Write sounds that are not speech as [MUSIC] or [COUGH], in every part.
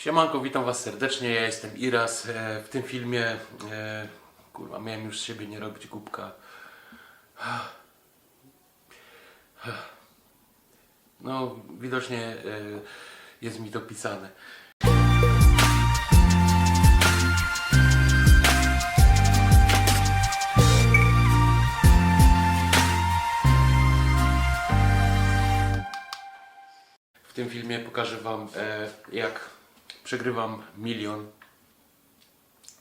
Siemanko, witam Was serdecznie, ja jestem Iras. E, W tym filmie, e, kurwa, miałem już z siebie nie robić głupka. No, widocznie e, jest mi to pisane. W tym filmie pokażę Wam, jak przegrywam milion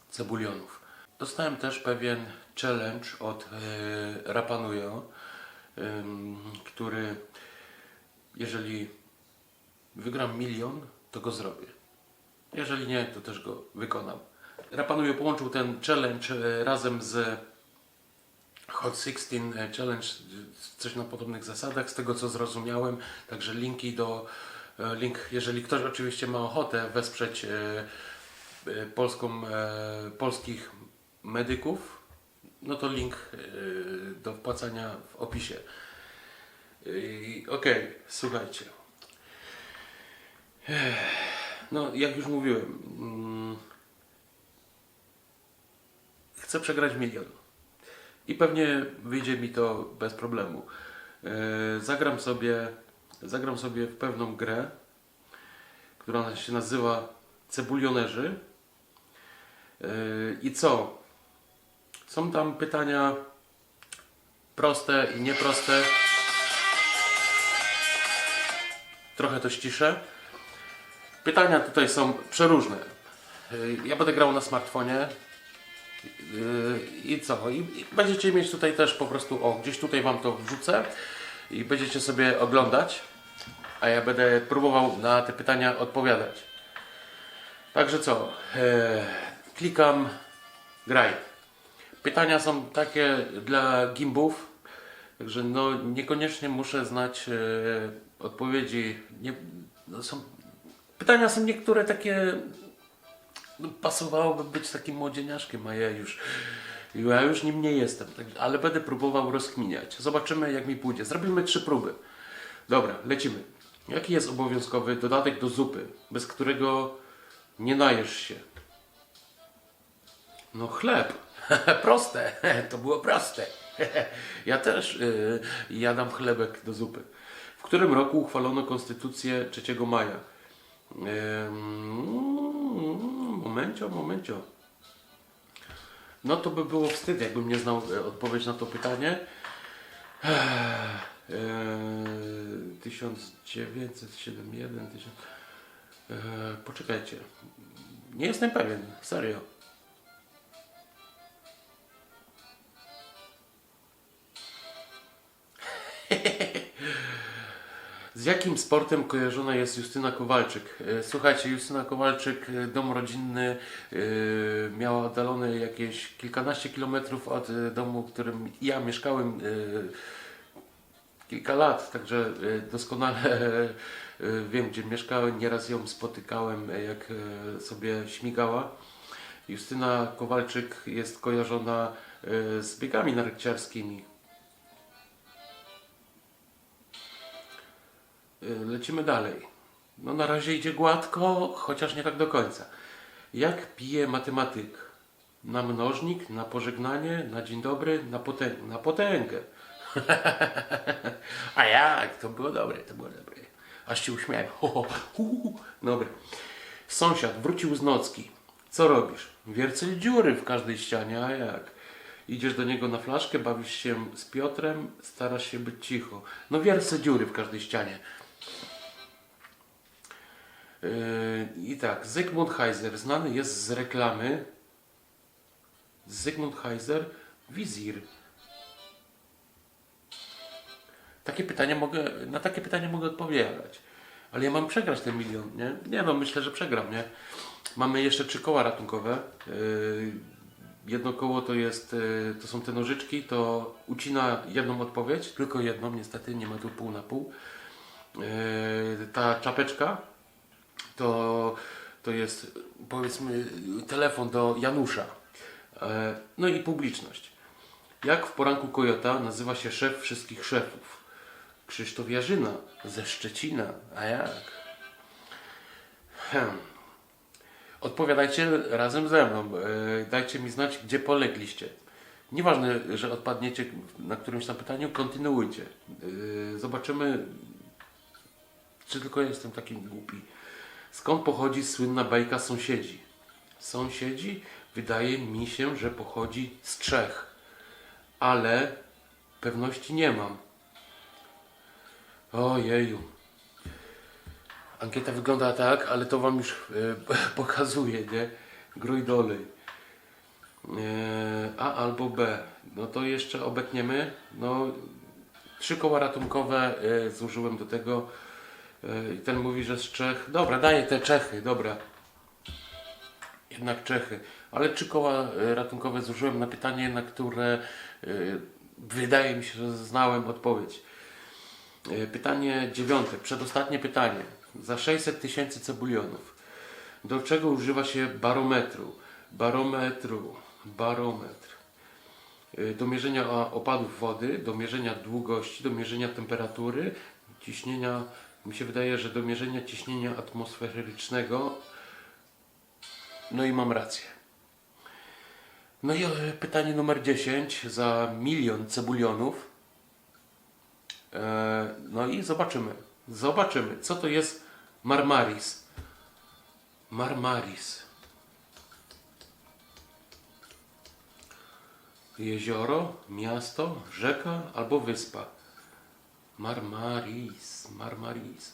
cebulionów. Dostałem też pewien challenge od e, Rapanujo, ym, który jeżeli wygram milion, to go zrobię. Jeżeli nie, to też go wykonam. Rapanujo połączył ten challenge e, razem z Hot 16 Challenge, coś na podobnych zasadach, z tego co zrozumiałem. Także linki do, e, link, jeżeli ktoś oczywiście ma ochotę wesprzeć e, e, polską, e, polskich medyków, no to link e, do wpłacania w opisie. Okej, słuchajcie. Ech, No, jak już mówiłem, mm, chcę przegrać milion. I pewnie wyjdzie mi to bez problemu. Zagram sobie, zagram sobie w pewną grę, która się nazywa Cebulionerzy. Yy, I co? Są tam pytania proste i nieproste. Trochę to ściszę. Pytania tutaj są przeróżne. Yy, Ja będę grał na smartfonie. Yy, I co? I, będziecie mieć tutaj też po prostu, o, gdzieś tutaj Wam to wrzucę i będziecie sobie oglądać, a ja będę próbował na te pytania odpowiadać. Także co? Yy, klikam graj. Pytania są takie dla gimbów, także no niekoniecznie muszę znać yy, odpowiedzi. Nie, no są, pytania są niektóre takie no, pasowałoby być takim młodzieniaszkiem, a ja już, ja już nim nie jestem, ale będę próbował rozkminiać. Zobaczymy jak mi pójdzie. Zrobimy trzy próby. Dobra, lecimy. Jaki jest obowiązkowy dodatek do zupy, bez którego nie najesz się? No chleb. [LAUGHS] proste. to było proste. [LAUGHS] ja też y, jadam chlebek do zupy. W którym roku uchwalono konstytucję 3 maja? Ym, Momencio, momencio. No to by było wstyd, jakbym nie znał e, odpowiedź na to pytanie. Eee, 1971, 1000... Eee, poczekajcie. Nie jestem pewien, serio. Z jakim sportem kojarzona jest Justyna Kowalczyk? E, Słuchajcie, Justyna Kowalczyk, e, dom rodzinny, e, miała oddalony jakieś kilkanaście kilometrów od domu, w którym ja mieszkałem kilka lat, także doskonale [LAUGHS] wiem, gdzie mieszkałem. Nieraz ją spotykałem, jak sobie śmigała. Justyna Kowalczyk jest kojarzona z biegami narciarskimi. Lecimy dalej. No na razie idzie gładko, chociaż nie tak do końca. Jak pije matematyk? Na mnożnik, na pożegnanie, na dzień dobry, na, potęg na potęgę. [LAUGHS] A jak? To było dobre, to było dobre. Aż się uśmiałem. [LAUGHS] Ho. Dobra. Sąsiad wrócił z nocki. Co robisz? Wiercel dziury w każdej ścianie, a jak? Idziesz do niego na flaszkę, bawisz się z Piotrem, starasz się być cicho. No wiercę dziury w każdej ścianie. Yy, I tak, Zygmunt Heiser znany jest z reklamy. Zygmunt Heiser, wizir. Takie pytania mogę, na takie pytania mogę odpowiadać. Ale ja mam przegrać ten milion, nie? Nie no, myślę, że przegram, nie? Mamy jeszcze trzy koła ratunkowe. Yy, jedno koło to jest, yy, to są te nożyczki, to ucina jedną odpowiedź, tylko jedną, niestety nie ma tu pół na pół. Yy, ta czapeczka to, to jest powiedzmy telefon do Janusza. E, No i publiczność. Jak w poranku Kojota nazywa się szef wszystkich szefów? Krzysztof Jarzyna ze Szczecina. A jak? Hmm. Odpowiadajcie razem ze mną. E, Dajcie mi znać, gdzie polegliście. Nieważne, że odpadniecie na którymś tam pytaniu, kontynuujcie. Zobaczymy, czy tylko jestem taki głupi. Skąd pochodzi słynna bajka sąsiedzi? Sąsiedzi? Wydaje mi się, że pochodzi z Czech. Ale pewności nie mam. Ojeju. Ankieta wygląda tak, ale to Wam już e, [LAUGHS] pokazuję, nie? Grój dolej. E, A albo B. No to jeszcze obetniemy. No, trzy koła ratunkowe e, zużyłem do tego. E, I ten mówi, że z Czech. Dobra, daję te Czechy, dobra. Jednak Czechy. Ale trzy koła e, ratunkowe zużyłem na pytanie, na które e, wydaje mi się, że znałem odpowiedź. Pytanie dziewiąte, przedostatnie pytanie. Za 600 tysięcy cebulionów. Do czego używa się barometru? Barometru, barometr. Do mierzenia opadów wody, do mierzenia długości, do mierzenia temperatury, ciśnienia, mi się wydaje, że do mierzenia ciśnienia atmosferycznego. No i mam rację. No i e, pytanie numer 10 za milion cebulionów. E, No i zobaczymy. Zobaczymy, co to jest Marmaris. Marmaris. Jezioro, miasto, rzeka albo wyspa. Marmaris, Marmaris.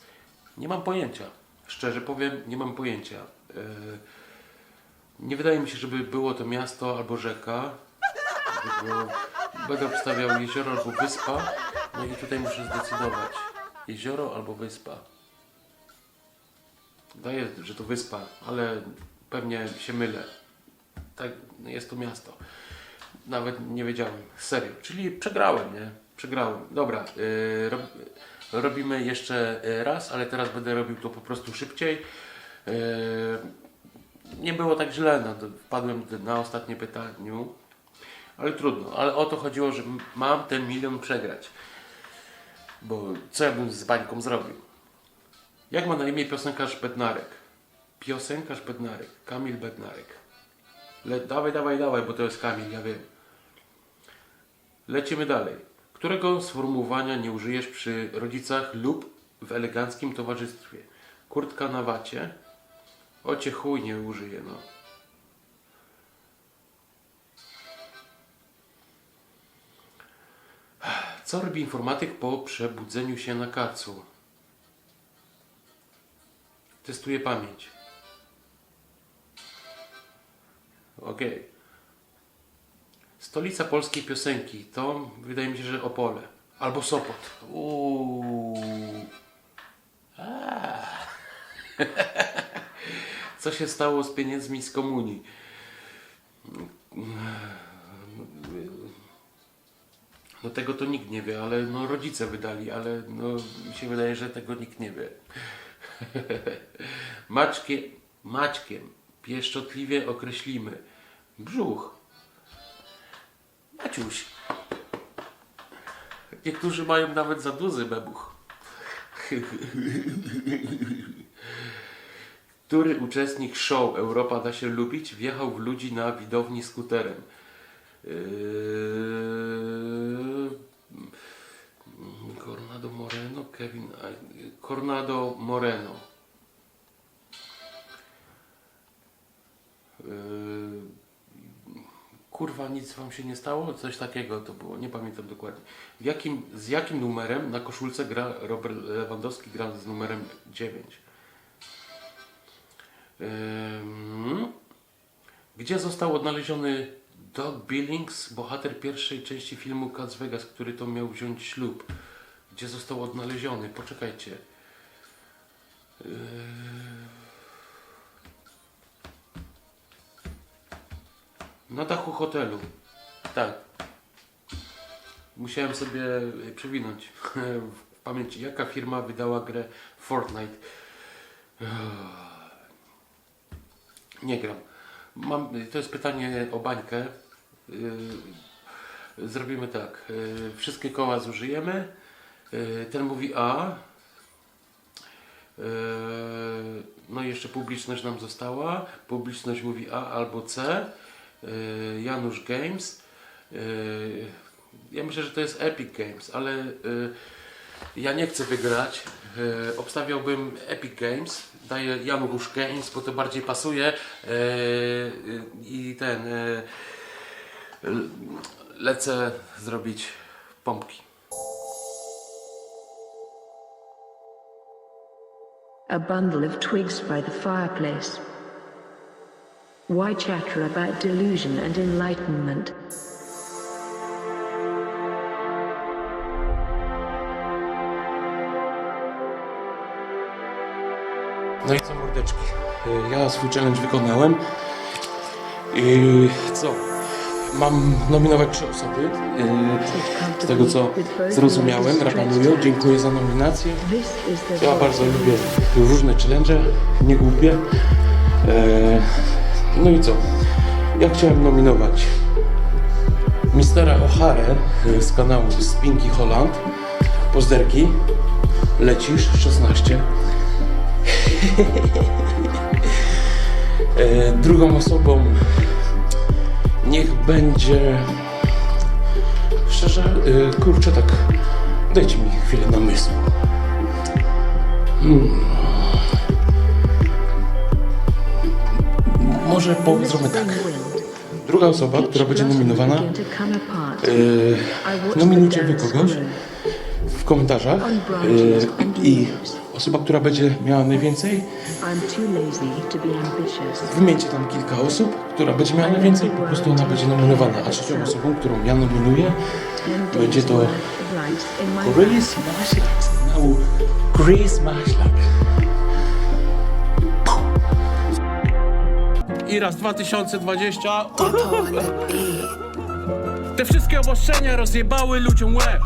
Nie mam pojęcia. Szczerze powiem, nie mam pojęcia. E, Nie wydaje mi się, żeby było to miasto albo rzeka. Będę obstawiał jezioro albo wyspa. No i tutaj muszę zdecydować. Jezioro albo wyspa. Daję, że to wyspa, ale pewnie się mylę. Tak, no jest to miasto. Nawet nie wiedziałem. Serio. Czyli przegrałem, nie? Przegrałem. Dobra. Yy, rob, robimy jeszcze y, raz, ale teraz będę robił to po prostu szybciej. Yy, nie było tak źle. No, wpadłem na ostatnie pytaniu. Ale trudno. Ale o to chodziło, że mam ten milion przegrać. Bo co ja bym z bańką zrobił? Jak ma na imię piosenkarz Bednarek? Piosenkarz Bednarek. Kamil Bednarek. Le, dawaj, dawaj, dawaj, bo to jest Kamil, ja wiem. Lecimy dalej. Którego sformułowania nie użyjesz przy rodzicach lub w eleganckim towarzystwie? Kurtka na wacie? Ocie chuj nie użyję, no. Co robi informatyk po przebudzeniu się na kacu? Testuje pamięć. Okej. Stolica polskiej piosenki to wydaje mi się, że Opole. Albo Sopot. Uuu. [LAUGHS] Co się stało z pieniędzmi z komunii? No tego to nikt nie wie, ale no rodzice wydali, ale no mi się wydaje, że tego nikt nie wie. [LAUGHS] Maćkie, Maćkiem pieszczotliwie określimy brzuch. Maciuś. Niektórzy mają nawet za duży bebuch. Który uczestnik show Europa da się lubić wjechał w ludzi na widowni skuterem? Yy... Cornado Moreno, Kevin. Cornado Moreno. Yy... Kurwa, nic wam się nie stało? Coś takiego to było, nie pamiętam dokładnie. Jakim, z jakim numerem na koszulce gra Robert Lewandowski gra z numerem 9? Ym, Gdzie został odnaleziony Doug Billings, bohater pierwszej części filmu Cats Vegas, który to miał wziąć ślub? Gdzie został odnaleziony? Poczekajcie. Yy, Na dachu hotelu. Tak. Musiałem sobie y, przewinąć [LAUGHS] w pamięci, jaka firma wydała grę Fortnite. [SIGHS] Nie gram. Mam, to jest pytanie o bańkę. Yy, Zrobimy tak. Yy, Wszystkie koła zużyjemy. Ten mówi A. No i jeszcze publiczność nam została. Publiczność mówi A albo C. Yy, Janusz Games. Yy, ja myślę, że to jest Epic Games, ale yy, ja nie chcę wygrać. Obstawiałbym Epic Games. Daję Janusz Games, bo to bardziej pasuje. I ten. Lecę zrobić pompki. A bundle of twigs by the fireplace. Why chatter about delusion and enlightenment? No i co mordeczki? Y, Ja swój challenge wykonałem. I co? Mam nominować trzy osoby. Y, Z tego co zrozumiałem, gratuluję. Dziękuję za nominację. Ja bardzo lubię różne challenge, nie głupie. E, No i co? Ja chciałem nominować Mistera O'Hare z kanału Spinky Holland. Pozderki. Lecisz 16. [LAUGHS] E, Drugą osobą niech będzie. Szczerze, y, kurczę, tak. Dajcie mi chwilę namysłu. Może po, zróbmy tak. Druga osoba, która będzie nominowana, yy, nominujcie wy kogoś w komentarzach yy, i osoba, która będzie miała najwięcej, wymieńcie tam kilka osób, która będzie miała najwięcej, po prostu ona będzie nominowana. A trzecią osobą, którą ja nominuję, będzie to Chris Maślak Chris Maślak. I raz 2020. Te wszystkie obostrzenia rozjebały ludziom łeb.